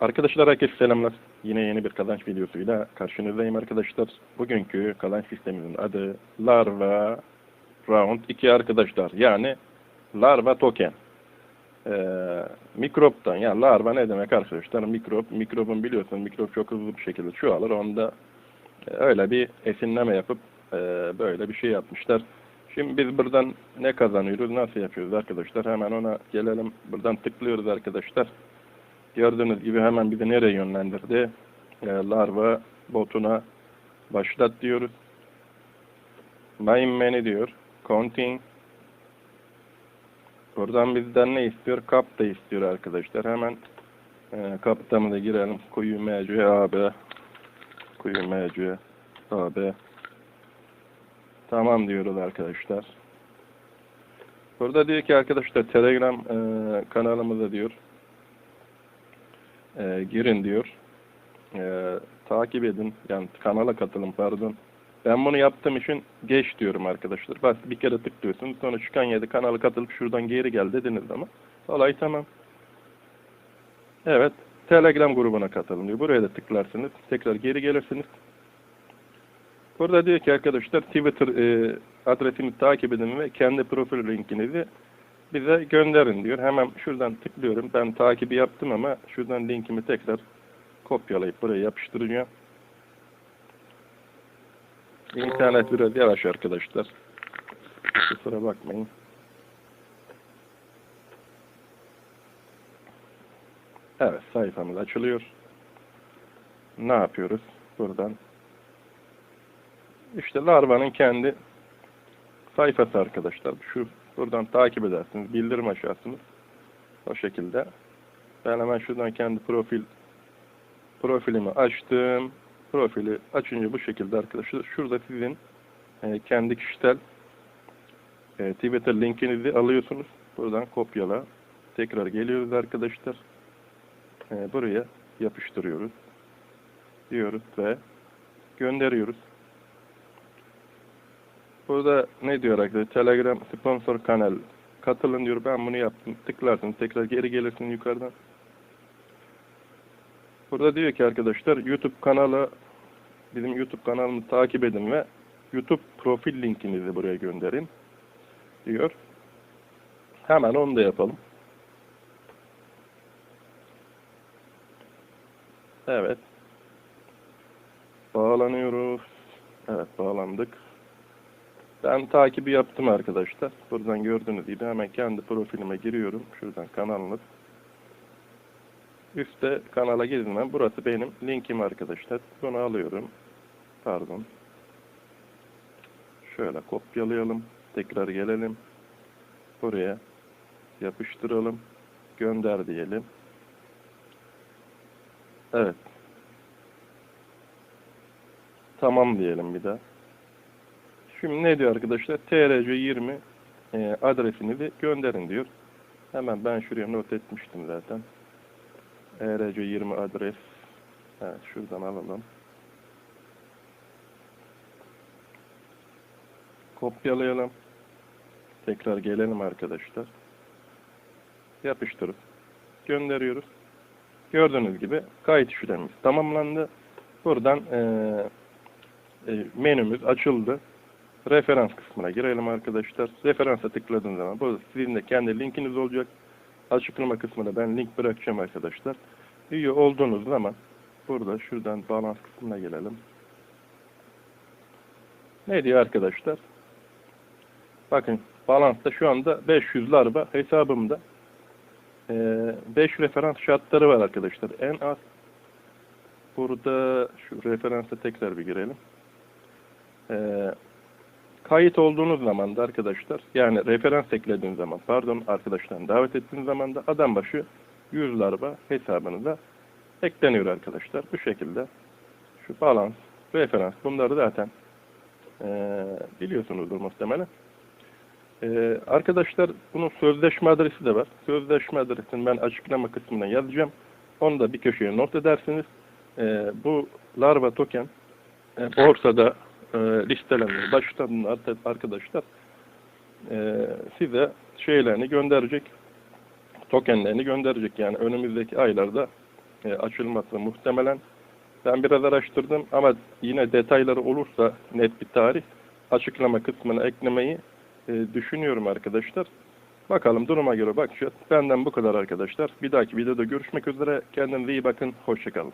Arkadaşlar herkese selamlar. Yine yeni bir kazanç videosuyla karşınızdayım arkadaşlar. Bugünkü kazanç sistemimizin adı Larva Round 2 arkadaşlar. Yani Larva Token. Ee, mikroptan yani larva ne demek arkadaşlar? Mikrop, mikrobun biliyorsun mikrop çok hızlı bir şekilde çoğalır. Onda e, öyle bir esinleme yapıp e, böyle bir şey yapmışlar. Şimdi biz buradan ne kazanıyoruz, nasıl yapıyoruz arkadaşlar? Hemen ona gelelim. Buradan tıklıyoruz arkadaşlar. Gördüğünüz gibi hemen bizi nereye yönlendirdi? E, larva botuna başlat diyoruz. Main menü diyor. Counting. Buradan bizden ne istiyor? Kap da istiyor arkadaşlar. Hemen e, kaptamıza girelim. Kuyu MC AB. Kuyu MC AB. Tamam diyoruz arkadaşlar. Burada diyor ki arkadaşlar Telegram e, kanalımıza diyor e, girin diyor. E, takip edin. Yani kanala katılın pardon. Ben bunu yaptığım için geç diyorum arkadaşlar. Bas bir kere tıklıyorsun. Sonra çıkan yerde kanala katılıp şuradan geri gel dediniz ama olay tamam. Evet. Telegram grubuna katılın diyor. Buraya da tıklarsınız. Tekrar geri gelirsiniz. Burada diyor ki arkadaşlar Twitter e, adresini takip edin ve kendi profil linkinizi bize gönderin diyor. Hemen şuradan tıklıyorum. Ben takibi yaptım ama şuradan linkimi tekrar kopyalayıp buraya yapıştıracağım. İnternet biraz yavaş arkadaşlar. Kusura bakmayın. Evet sayfamız açılıyor. Ne yapıyoruz? Buradan işte larvanın kendi sayfası arkadaşlar. Şu buradan takip edersiniz. Bildirim açarsınız. O şekilde. Ben hemen şuradan kendi profil profilimi açtım. Profili açınca bu şekilde arkadaşlar. Şurada sizin e, kendi kişisel e, Twitter linkinizi alıyorsunuz. Buradan kopyala. Tekrar geliyoruz arkadaşlar. E, buraya yapıştırıyoruz. Diyoruz ve gönderiyoruz. Burada ne diyor arkadaşlar? Telegram sponsor kanal. Katılın diyor. Ben bunu yaptım. Tıklarsın. Tekrar geri gelirsin yukarıdan. Burada diyor ki arkadaşlar YouTube kanalı bizim YouTube kanalımızı takip edin ve YouTube profil linkinizi buraya gönderin diyor. Hemen onu da yapalım. Evet. Bağlanıyoruz. Evet bağlandık. Ben takibi yaptım arkadaşlar. Buradan gördüğünüz gibi hemen kendi profilime giriyorum. Şuradan kanalınız. Üste kanala gidin. Burası benim linkim arkadaşlar. Bunu alıyorum. Pardon. Şöyle kopyalayalım. Tekrar gelelim. Buraya yapıştıralım. Gönder diyelim. Evet. Tamam diyelim bir daha. Şimdi ne diyor arkadaşlar? TRC20 e, adresini de gönderin diyor. Hemen ben şuraya not etmiştim zaten. TRC20 adres. Evet şuradan alalım. Kopyalayalım. Tekrar gelelim arkadaşlar. Yapıştırıp gönderiyoruz. Gördüğünüz gibi kayıt işlemimiz tamamlandı. Buradan e, e, menümüz açıldı referans kısmına girelim arkadaşlar. Referansa tıkladığınız zaman bu sizin de kendi linkiniz olacak. Açıklama kısmına ben link bırakacağım arkadaşlar. Üye olduğunuz zaman burada şuradan balans kısmına gelelim. Ne diyor arkadaşlar? Bakın balansta şu anda 500 larva hesabımda. 5 referans şartları var arkadaşlar. En az burada şu referansa tekrar bir girelim. Ee, kayıt olduğunuz zaman da arkadaşlar yani referans eklediğiniz zaman pardon arkadaşlarını davet ettiğiniz zaman da adam başı 100 larva hesabınıza ekleniyor arkadaşlar. Bu şekilde şu balans, referans bunları zaten e, biliyorsunuzdur muhtemelen. E, arkadaşlar bunun sözleşme adresi de var. Sözleşme adresini ben açıklama kısmına yazacağım. Onu da bir köşeye not edersiniz. E, bu larva token e, borsada e, listelenmeye başladığında arkadaşlar e, size şeylerini gönderecek tokenlerini gönderecek yani önümüzdeki aylarda e, açılması muhtemelen. Ben biraz araştırdım ama yine detayları olursa net bir tarih açıklama kısmına eklemeyi e, düşünüyorum arkadaşlar. Bakalım duruma göre bakacağız. Benden bu kadar arkadaşlar. Bir dahaki videoda görüşmek üzere. Kendinize iyi bakın. Hoşçakalın.